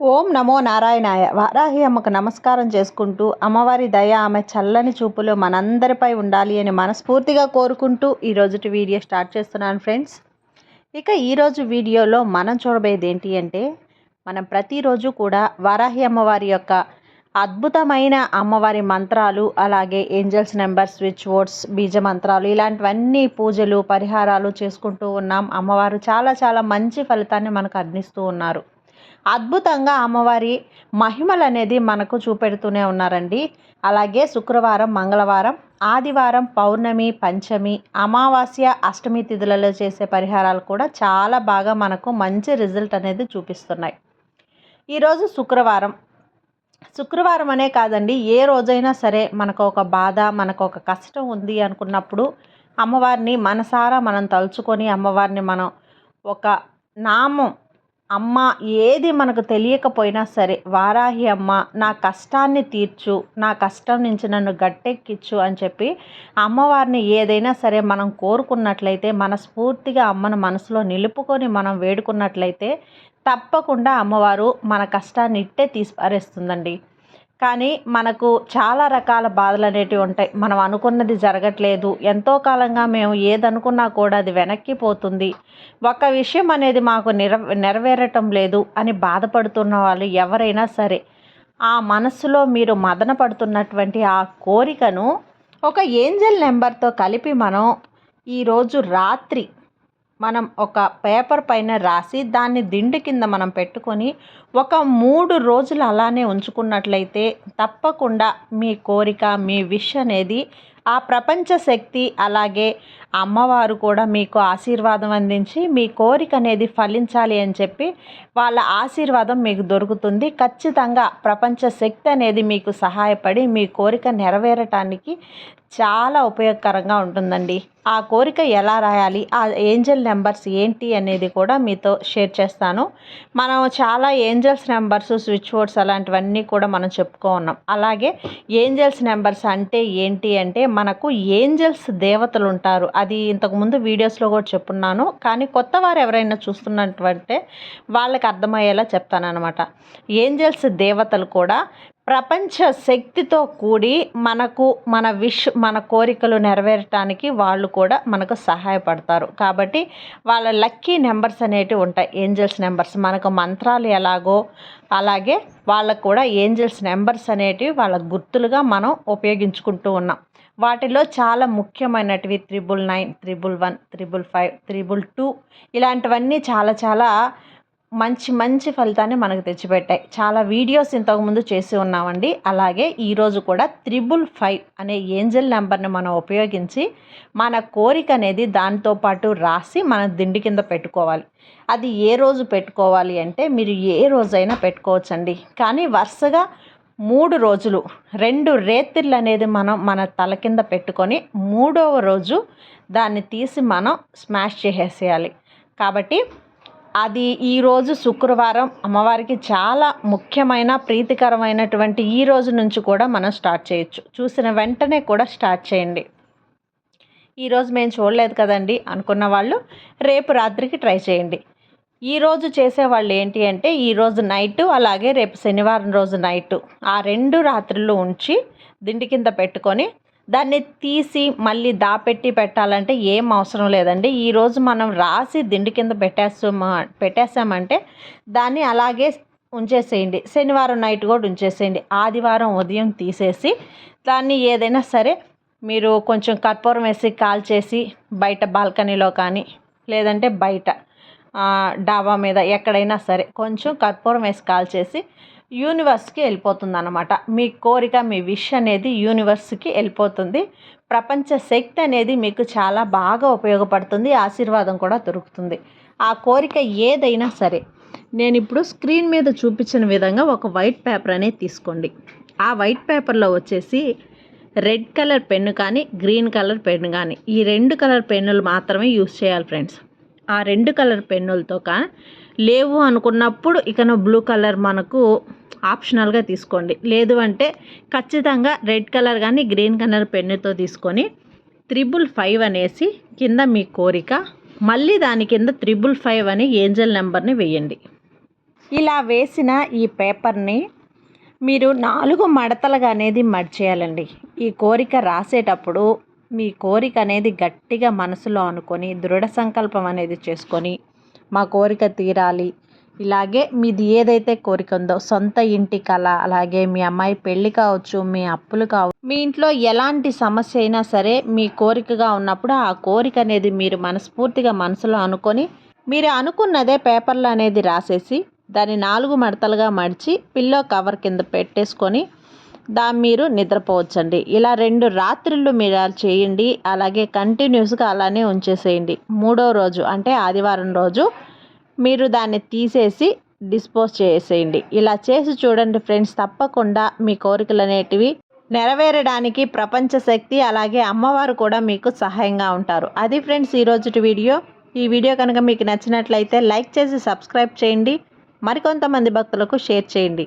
ఓం నమో నారాయణాయ. వారాహి అమ్మకు నమస్కారం చేసుకుంటూ అమ్మవారి దయ ఆమె చల్లని చూపులు మనందరిపై ఉండాలి అని మనస్ఫూర్తిగా కోరుకుంటూ ఈరోజుటి వీడియో స్టార్ట్ చేస్తున్నాను ఫ్రెండ్స్. ఇక ఈరోజు వీడియోలో మనం చూడబోయేది ఏంటి అంటే మనం ప్రతిరోజు కూడా వారాహి అమ్మవారి యొక్క అద్భుతమైన అమ్మవారి మంత్రాలు అలాగే ఏంజల్స్ నెంబర్ స్విచ్ బోర్డ్స్ బీజ మంత్రాలు ఇలాంటివన్నీ పూజలు పరిహారాలు చేసుకుంటూ ఉన్నాం. అమ్మవారు చాలా చాలా మంచి ఫలితాన్ని మనకు అందిస్తూ ఉన్నారు. అద్భుతంగా అమ్మవారి మహిమలు అనేది మనకు చూపెడుతూనే ఉన్నారండి. అలాగే శుక్రవారం మంగళవారం ఆదివారం పౌర్ణమి పంచమి అమావాస్య అష్టమి తిథులలో చేసే పరిహారాలు కూడా చాలా బాగా మనకు మంచి రిజల్ట్ అనేది చూపిస్తున్నాయి. ఈరోజు శుక్రవారం. శుక్రవారం అనే కాదండి ఏ రోజైనా సరే మనకు ఒక బాధ మనకు ఒక కష్టం ఉంది అనుకున్నప్పుడు అమ్మవారిని మనసారా మనం తలుచుకొని అమ్మవారిని మనం ఒక నామం అమ్మ ఏది మనకు తెలియకపోయినా సరే వారాహి అమ్మ నా కష్టాన్ని తీర్చు నా కష్టం నుంచి నన్ను గట్టెక్కిచ్చు అని చెప్పి అమ్మవారిని ఏదైనా సరే మనం కోరుకున్నట్లయితే మనస్ఫూర్తిగా అమ్మను మనసులో నిలుపుకొని మనం వేడుకున్నట్లయితే తప్పకుండా అమ్మవారు మన కష్టాన్ని ఇట్టే తీసిపారేస్తుందండి. కానీ మనకు చాలా రకాల బాధలు అనేటివి ఉంటాయి. మనం అనుకున్నది జరగట్లేదు. ఎంతో కాలంగా మేము ఏదనుకున్నా కూడా అది వెనక్కి పోతుంది. ఒక విషయం అనేది మాకు నెర నెరవేరటం లేదు అని బాధపడుతున్న వాళ్ళు ఎవరైనా సరే ఆ మనసులో మీరు మదన పడుతున్నటువంటి ఆ కోరికను ఒక ఏంజల్ నెంబర్తో కలిపి మనం ఈరోజు రాత్రి మనం ఒక పేపర్ పైన రాసి దాన్ని దిండు కింద మనం పెట్టుకొని ఒక మూడు రోజులు అలానే ఉంచుకున్నట్లయితే తప్పకుండా మీ కోరిక మీ విష్ అనేది ఆ ప్రపంచ శక్తి అలాగే అమ్మవారు కూడా మీకు ఆశీర్వాదం అందించి మీ కోరిక అనేది ఫలించాలి అని చెప్పి వాళ్ళ ఆశీర్వాదం మీకు దొరుకుతుంది. ఖచ్చితంగా ప్రపంచ శక్తి అనేది మీకు సహాయపడి మీ కోరిక నెరవేరటానికి చాలా ఉపయోగకరంగా ఉంటుందండి. ఆ కోరిక ఎలా రాయాలి ఆ ఏంజల్ నెంబర్స్ ఏంటి అనేది కూడా మీతో షేర్ చేస్తాను. మనం చాలా ఏంజల్స్ నెంబర్స్ స్విచ్ బోర్డ్స్ అలాంటివన్నీ కూడా మనం చెప్పుకో ఉన్నాం అలాగే ఏంజల్స్ నెంబర్స్ అంటే ఏంటి అంటే మనకు ఏంజల్స్ దేవతలు ఉంటారు. అది ఇంతకుముందు వీడియోస్లో కూడా చెప్పున్నాను. కానీ కొత్త వారు ఎవరైనా చూస్తున్నటువంటి వాళ్ళకి అర్థమయ్యేలా చెప్తానమాట ఏంజల్స్ దేవతలు కూడా ప్రపంచ శక్తితో కూడి మనకు మన విష్ మన కోరికలు నెరవేరటానికి వాళ్ళు కూడా మనకు సహాయపడతారు. కాబట్టి వాళ్ళ లక్కీ నెంబర్స్ అనేటివి ఉంటాయి ఏంజల్స్ నెంబర్స్. మనకు మంత్రాలు ఎలాగో అలాగే వాళ్ళకు కూడా ఏంజల్స్ నెంబర్స్ అనేటివి వాళ్ళ గుర్తులుగా మనం ఉపయోగించుకుంటూ ఉన్నాం. వాటిలో చాలా ముఖ్యమైనటివి. Triple nine triple one triple five triple two. ఇలాంటివన్నీ చాలా చాలా మంచి మంచి ఫలితాన్ని మనకు తెచ్చిపెట్టాయి. చాలా వీడియోస్ ఇంతకుముందు చేసి ఉన్నామండి. అలాగే ఈరోజు కూడా త్రిబుల్ ఫైవ్ అనే ఏంజల్ నెంబర్ని మనం ఉపయోగించి మన కోరిక అనేది దాంతో పాటు రాసి మన దిండి కింద పెట్టుకోవాలి. అది ఏ రోజు పెట్టుకోవాలి అంటే మీరు ఏ రోజైనా పెట్టుకోవచ్చండి. కానీ వరుసగా మూడు రోజులు రెండు రేతిర్లు అనేది మనం మన తల కింద పెట్టుకొని మూడవ రోజు దాన్ని తీసి మనం స్మాష్ చేసేయాలి కాబట్టి అది ఈరోజు శుక్రవారం అమ్మవారికి చాలా ముఖ్యమైన ప్రీతికరమైనటువంటి ఈ రోజు నుంచి కూడా మనం స్టార్ట్ చేయొచ్చు. చూసిన వెంటనే కూడా స్టార్ట్ చేయండి. ఈరోజు మేము చూడలేదు కదండి అనుకున్న వాళ్ళు రేపు రాత్రికి ట్రై చేయండి. ఈరోజు చేసేవాళ్ళు ఏంటి అంటే ఈరోజు నైట్ అలాగే రేపు శనివారం రోజు నైట్ ఆ రెండు రాత్రులు ఉంచి దిండి కింద పెట్టుకొని దాన్ని తీసి మళ్ళీ దాపెట్టి పెట్టాలంటే ఏం అవసరం లేదండి. ఈరోజు మనం రాసి దిండి కింద పెట్టేస్తామా పెట్టేసామంటే దాన్ని అలాగే ఉంచేసేయండి. శనివారం నైట్ కూడా ఉంచేసేయండి. ఆదివారం ఉదయం తీసేసి దాన్ని ఏదైనా సరే మీరు కొంచెం కర్పూరం వేసి కాల్చేసి బయట బాల్కనీలో కానీ లేదంటే బయట డాబా మీద ఎక్కడైనా సరే కొంచెం కర్పూరం వేసి కాల్చేసి యూనివర్స్కి వెళ్ళిపోతుంది అనమాట మీ కోరిక మీ విష్ అనేది యూనివర్స్కి వెళ్ళిపోతుంది. ప్రపంచ శక్తి అనేది మీకు చాలా బాగా ఉపయోగపడుతుంది. ఆశీర్వాదం కూడా దొరుకుతుంది. ఆ కోరిక ఏదైనా సరే నేను ఇప్పుడు స్క్రీన్ మీద చూపించిన విధంగా ఒక వైట్ పేపర్ అనేది తీసుకోండి. ఆ వైట్ పేపర్లో వచ్చేసి రెడ్ కలర్ పెన్ను కానీ గ్రీన్ కలర్ పెన్ను కానీ ఈ రెండు కలర్ పెన్నులు మాత్రమే యూస్ చేయాలి ఫ్రెండ్స్. ఆ రెండు కలర్ పెన్నులతో కా లేవు అనుకున్నప్పుడు ఇకను బ్లూ కలర్ మనకు ఆప్షనల్గా తీసుకోండి. లేదు అంటే ఖచ్చితంగా రెడ్ కలర్ కానీ గ్రీన్ కలర్ పెన్నుతో తీసుకొని త్రిబుల్ ఫైవ్ అనేసి కింద మీ కోరిక మళ్ళీ దాని కింద త్రిబుల్ ఫైవ్ అని ఏంజల్ నెంబర్ని వేయండి. ఇలా వేసిన ఈ పేపర్ని మీరు నాలుగు మడతలుగా అనేది మడిచేయాలండి ఈ కోరిక రాసేటప్పుడు మీ కోరిక అనేది గట్టిగా మనసులో అనుకొని దృఢ సంకల్పం అనేది చేసుకొని మా కోరిక తీరాలి. ఇలాగే మీది ఏదైతే కోరిక ఉందో సొంత ఇంటి కళ అలాగే మీ అమ్మాయి పెళ్ళి కావచ్చు మీ అప్పులు కావచ్చు మీ ఇంట్లో ఎలాంటి సమస్య అయినా సరే మీ కోరికగా ఉన్నప్పుడు ఆ కోరిక అనేది మీరు మనస్ఫూర్తిగా మనసులో అనుకొని మీరు అనుకున్నదే పేపర్లో అనేది రాసేసి దాన్ని నాలుగు మడతలుగా మడిచి పిల్లో కవర్ కింద పెట్టేసుకొని దా మీరు నిద్రపోవచ్చండి. ఇలా రెండు రాత్రులు మీరు అలా చేయండి. అలాగే కంటిన్యూస్గా అలానే ఉంచేసేయండి. మూడో రోజు అంటే ఆదివారం రోజు మీరు దాన్ని తీసేసి డిస్పోజ్ చేసేయండి. ఇలా చేసి చూడండి ఫ్రెండ్స్ తప్పకుండా మీ కోరికలు అనేటివి నెరవేరడానికి ప్రపంచ శక్తి అలాగే అమ్మవారు కూడా మీకు సహాయంగా ఉంటారు. అది ఫ్రెండ్స్ ఈరోజు వీడియో. ఈ వీడియో కనుక మీకు నచ్చినట్లయితే లైక్ చేసి సబ్స్క్రైబ్ చేయండి. మరికొంతమంది భక్తులకు షేర్ చేయండి.